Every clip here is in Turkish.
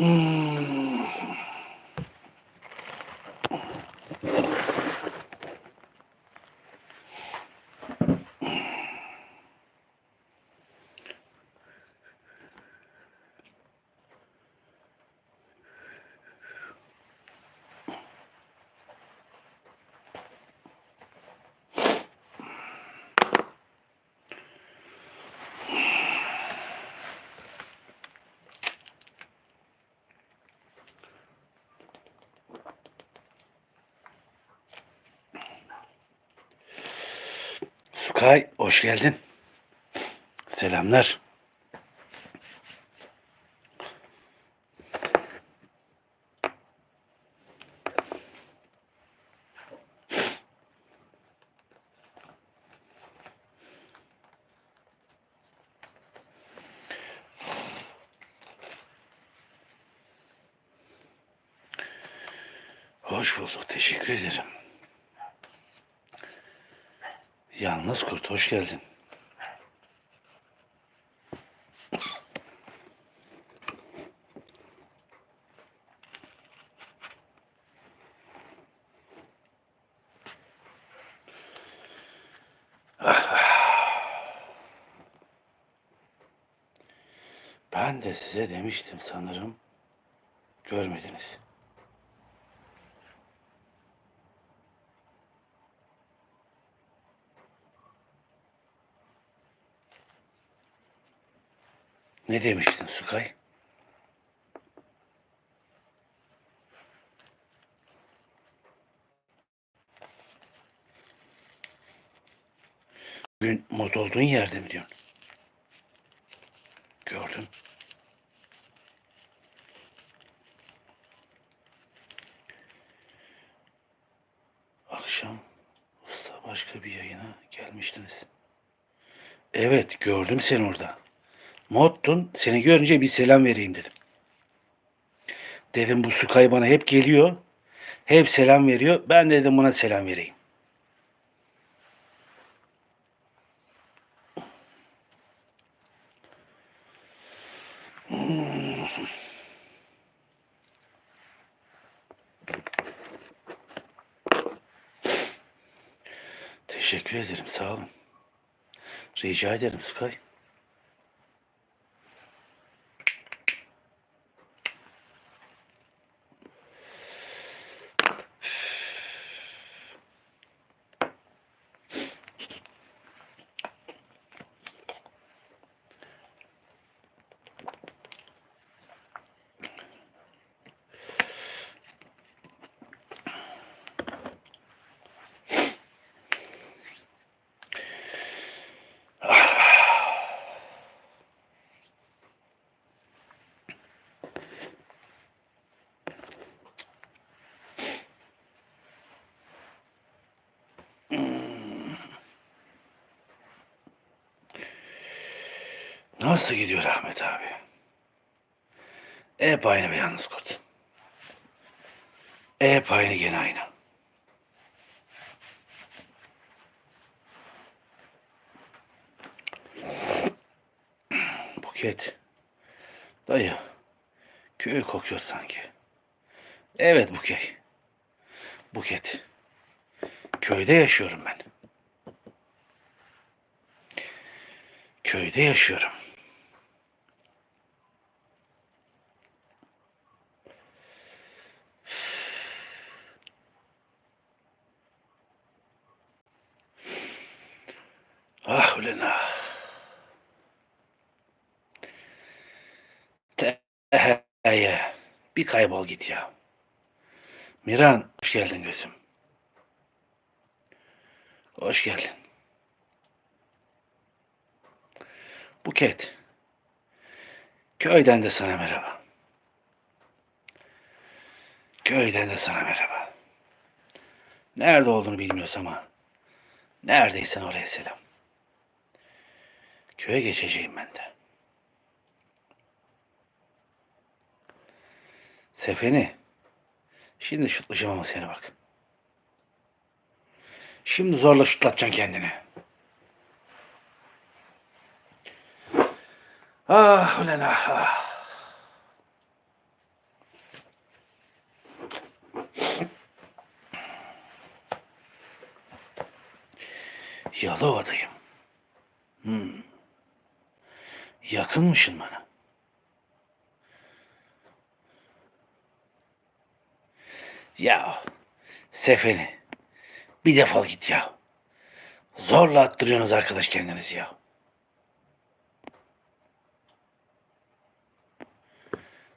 Hmm. Sukay hoş geldin. Selamlar. Hoş bulduk. Teşekkür ederim. Yalnız kurt hoş geldin. Ben de size demiştim sanırım. Görmediniz. Ne demiştin Sukay? Bugün mod olduğun yerde mi diyorsun? Gördüm. Akşam usta başka bir yayına gelmiştiniz. Evet gördüm seni orada. Moddun seni görünce bir selam vereyim dedim. Dedim bu Sukay bana hep geliyor. Hep selam veriyor. Ben de dedim buna selam vereyim. Teşekkür ederim. Sağ olun. Rica ederim Sky. Nasıl gidiyor Ahmet abi? Hep aynı be yalnız kurt. Hep aynı gene aynı. Buket. Dayı. Köy kokuyor sanki. Evet Buket. Buket. Köyde yaşıyorum ben. Köyde yaşıyorum. Ah ulan ah. Teye. Bir kaybol git ya. Miran hoş geldin gözüm. Hoş geldin. Buket. Köyden de sana merhaba. Köyden de sana merhaba. Nerede olduğunu bilmiyoruz ama neredeysen oraya selam. Köye geçeceğim ben de. Sefeni. Şimdi şutlayacağım ama seni bak. Şimdi zorla şutlatacaksın kendini. Ah ulan ah. ah. Yalova'dayım. Hmm. Yakınmışsın bana. Ya Sefeni bir defol git ya. Zorla attırıyorsunuz arkadaş kendinizi ya.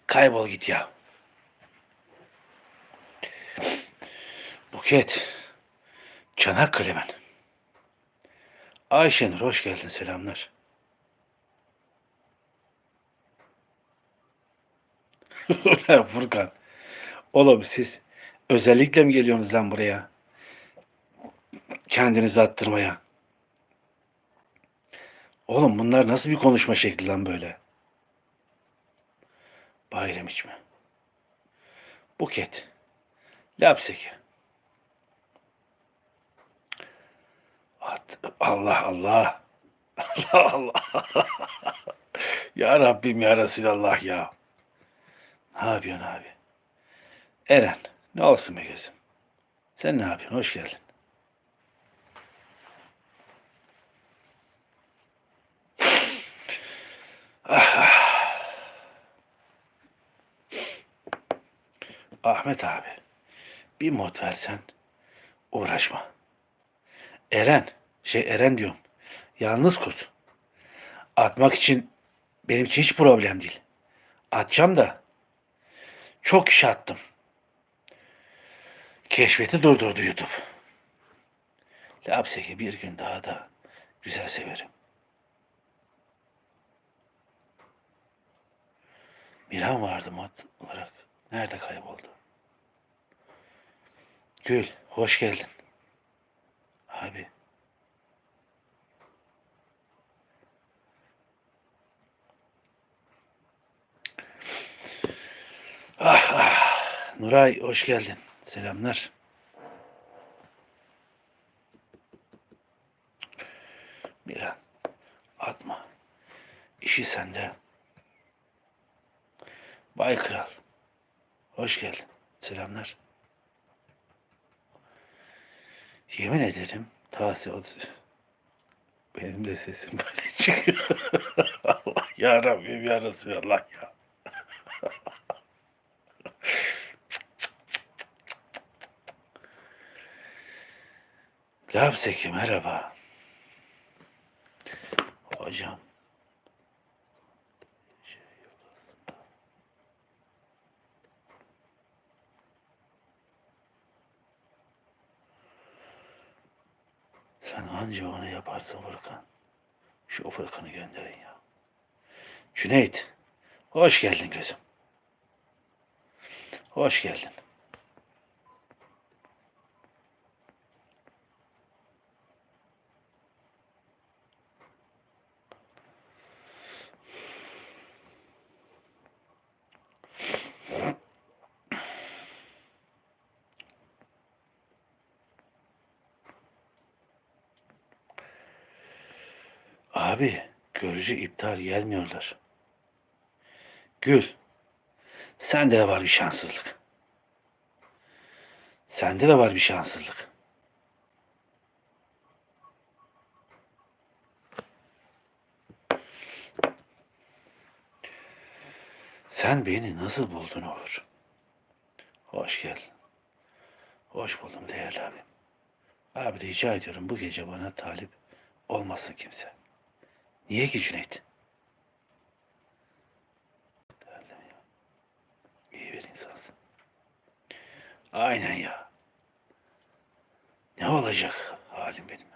Kaybol git ya. Buket. Çanakkale ben. Ayşenur hoş geldin selamlar. Ulan Furkan. Oğlum siz özellikle mi geliyorsunuz lan buraya? Kendinizi attırmaya. Oğlum bunlar nasıl bir konuşma şekli lan böyle? Bayram içme. Buket. Lapseki. Allah Allah. Allah Allah. ya Rabbim ya Resulallah ya. Ne yapıyorsun abi? Eren ne olsun be gözüm? Sen ne yapıyorsun? Hoş geldin. Ahmet abi bir mod versen uğraşma. Eren şey Eren diyorum. Yalnız kurt. Atmak için benim için hiç problem değil. Atacağım da çok kişi attım. Keşfeti durdurdu YouTube. Lapseki bir gün daha da güzel severim. Miran vardı mod olarak. Nerede kayboldu? Gül, hoş geldin. Abi. Ah ah. Nuray hoş geldin. Selamlar. Miran atma. İşi sende. Bay Kral. Hoş geldin. Selamlar. Yemin ederim Tahsi. Benim de sesim böyle çıkıyor. Allah ya Rabbim ya Resulallah ya. Lapseki merhaba. Hocam. Sen anca onu yaparsın Furkan. Şu Furkan'ı gönderin ya. Cüneyt. Hoş geldin gözüm. Hoş geldin. Abi görücü iptal gelmiyorlar. Gül. Sende de var bir şanssızlık. Sende de var bir şanssızlık. Sen beni nasıl buldun olur? Hoş geldin. Hoş buldum değerli abim. Abi rica ediyorum bu gece bana talip olmasın kimse. Niye ki Cüneyt? İyi bir insansın. Aynen ya. Ne olacak halim benim?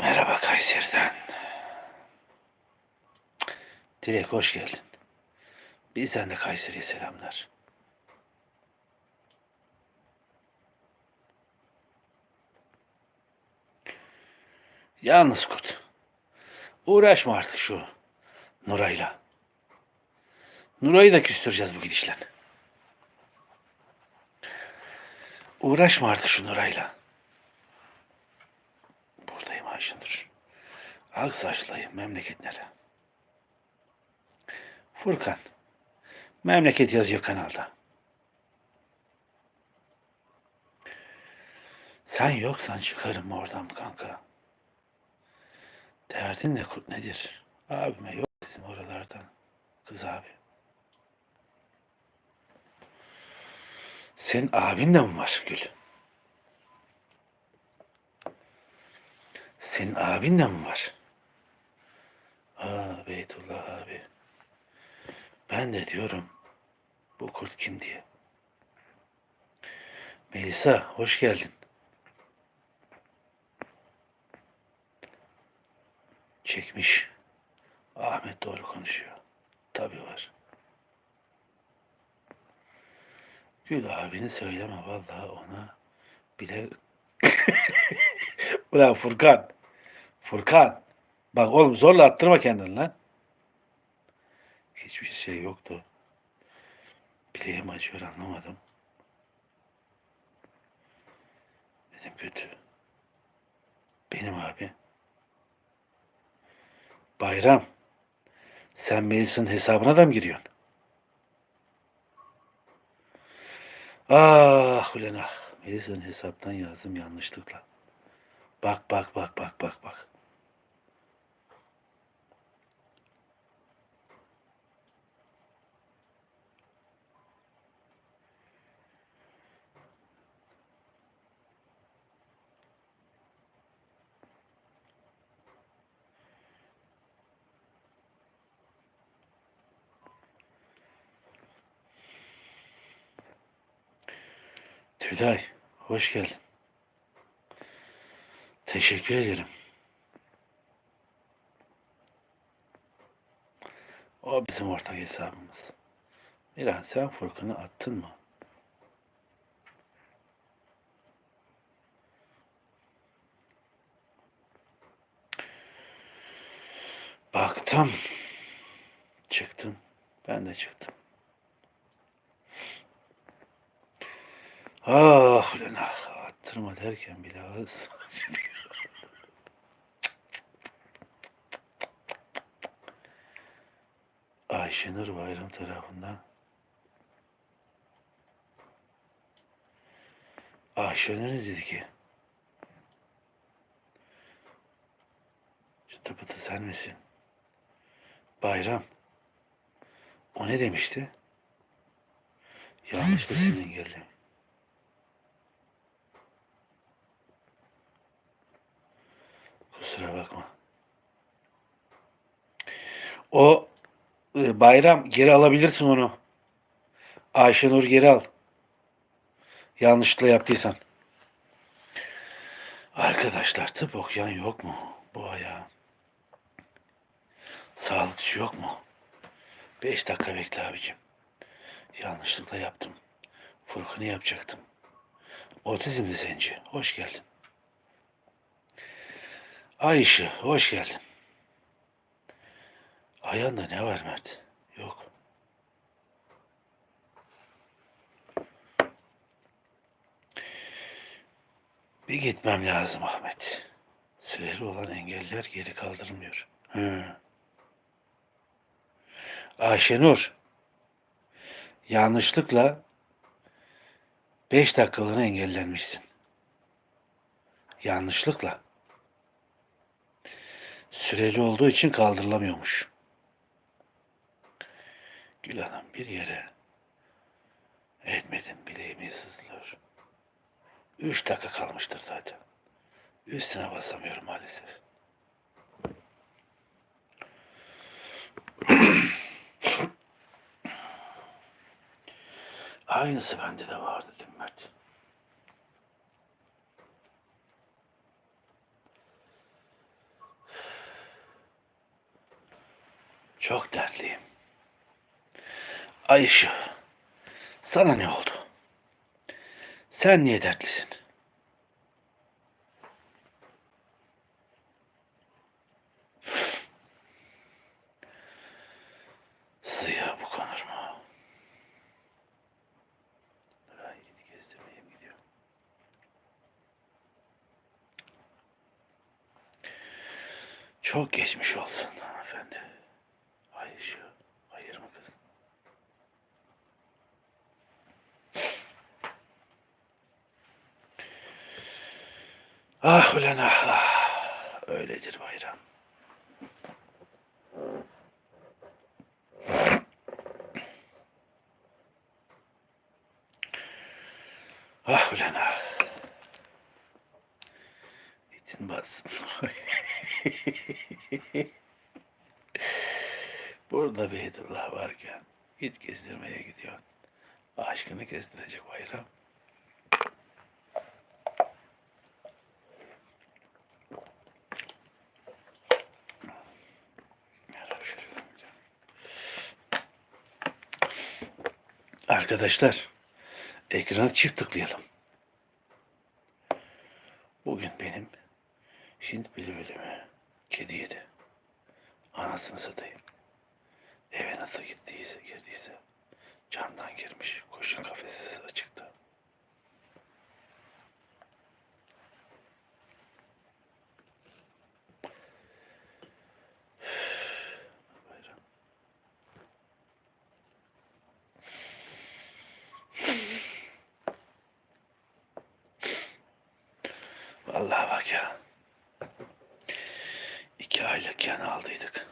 Merhaba Kayseri'den. Dilek hoş geldin. Bizden de Kayseri'ye selamlar. Yalnız kurt. Uğraşma artık şu Nuray'la. Nuray'ı da küstüreceğiz bu gidişle. Uğraşma artık şu Nuray'la. Buradayım Ayşenur. Ak saçlıyım memleketlere. Furkan. Memleket yazıyor kanalda. Sen yoksan çıkarım oradan kanka. Derdin ne kurt nedir? Abime yok bizim oralardan. Kız abi. Senin abin de mi var Gül? Senin abin de mi var? Aa Beytullah abi. Ben de diyorum bu kurt kim diye. Melisa hoş geldin. Çekmiş. Ahmet doğru konuşuyor. Tabii var. Gül abini söyleme vallahi ona bile... Ulan Furkan. Furkan. Bak oğlum zorla attırma kendini lan. Hiçbir şey yoktu. Bileğim acıyor anlamadım. Dedim kötü. Benim abi. Bayram. Sen Melisa'nın hesabına da mı giriyorsun? Ah ulan ah. Melisa'nın hesaptan yazdım yanlışlıkla. Bak bak bak bak bak bak. Tülay, hoş geldin. Teşekkür ederim. O bizim ortak hesabımız. Miran sen Furkan'ı attın mı? Baktım. Çıktın. Ben de çıktım. Ah ulan ah. Attırma derken bile ağız. Ayşenur Bayram tarafından Ayşenur ne dedi ki? Çıtı pıtı sen misin? Bayram. O ne demişti? Yanlış da seni engellemiş. Kusura bakma. O e, bayram geri alabilirsin onu. Ayşenur geri al. Yanlışlıkla yaptıysan. Arkadaşlar tıp okuyan yok mu bu ayağa? Sağlıkçı yok mu? Beş dakika bekle abicim. Yanlışlıkla yaptım. Furkan'ı yapacaktım. Otizmli zenci. Hoş geldin. Ay ışığı, hoş geldin. Ayağında ne var Mert? Yok. Bir gitmem lazım Ahmet. Süreli olan engeller geri kaldırılmıyor. Hı. Ayşenur. Yanlışlıkla beş dakikalığına engellenmişsin. Yanlışlıkla. Süreli olduğu için kaldırılamıyormuş. Gül Hanım bir yere etmedim bileğimi sızlıyor. Üç dakika kalmıştır zaten. Üstüne basamıyorum maalesef. Aynısı bende de vardı dün Mert. Çok dertliyim. Ay ışığı, sana ne oldu? Sen niye dertlisin? Ziya bu konur mu? Çok geçmiş olsun hanımefendi. Ay ışığı, hayır mı kız? Ah ulan ah, ah. Öyledir bayram. Ah ulan ah. İtin bassın. Burada Beytullah varken git gezdirmeye gidiyorsun. Aşkını gezdirecek bayram. Arkadaşlar, ekrana çift tıklayalım. Bugün benim Hint bülbülümü kedi yedi. Anasını satayım. Eve nasıl gittiyse girdiyse camdan girmiş. Koşun kafesi açıktı. Bayram. Bak ya. İki aylık yan aldıydık.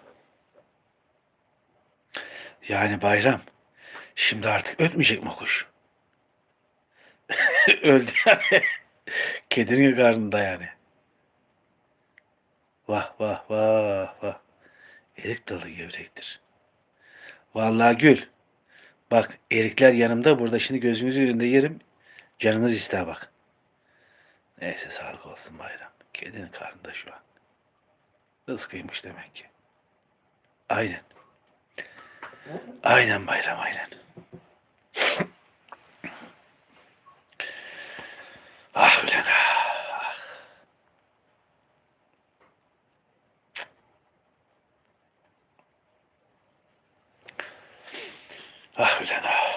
Yani bayram. Şimdi artık ötmeyecek mi kuş? Öldü yani. Kedinin karnında yani. Vah vah vah vah. Erik dalı gevrektir. Vallahi gül. Bak erikler yanımda. Burada şimdi gözünüzün önünde yerim. Canınız ister bak. Neyse sağlık olsun bayram. Kedinin karnında şu an. Rızkıymış demek ki. Aynen. Aynen bayram aynen. ah ulan ah. Ah ulan ah.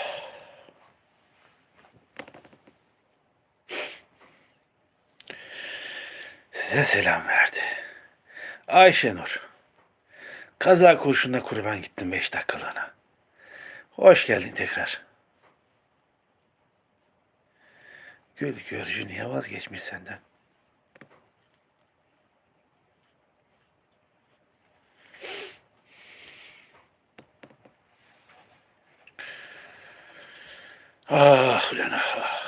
Size selam verdi. Ayşenur. Kaza kurşununa kurban gittim beş dakikalığına. Hoş geldin tekrar. Gül görücü niye vazgeçmiş senden? Ah ulan ah.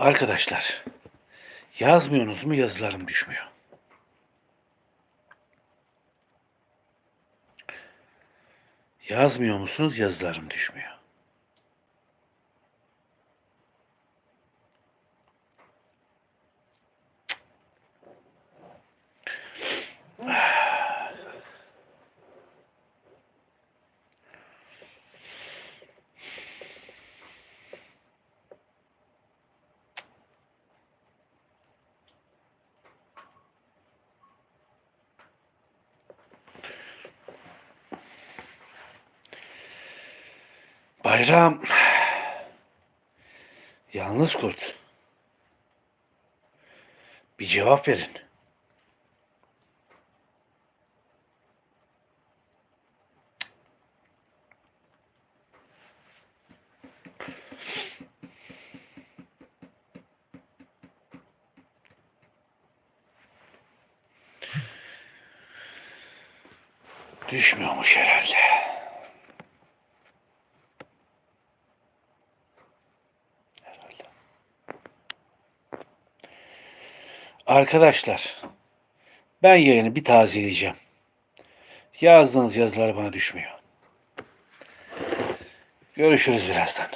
Arkadaşlar, yazmıyorsunuz mu yazılarım düşmüyor. Yazmıyor musunuz yazılarım düşmüyor. Bayram. Yalnız kurt. Bir cevap verin. Düşmüyormuş herhalde. Arkadaşlar, ben yayını bir tazeleyeceğim. Yazdığınız yazılar bana düşmüyor. Görüşürüz birazdan.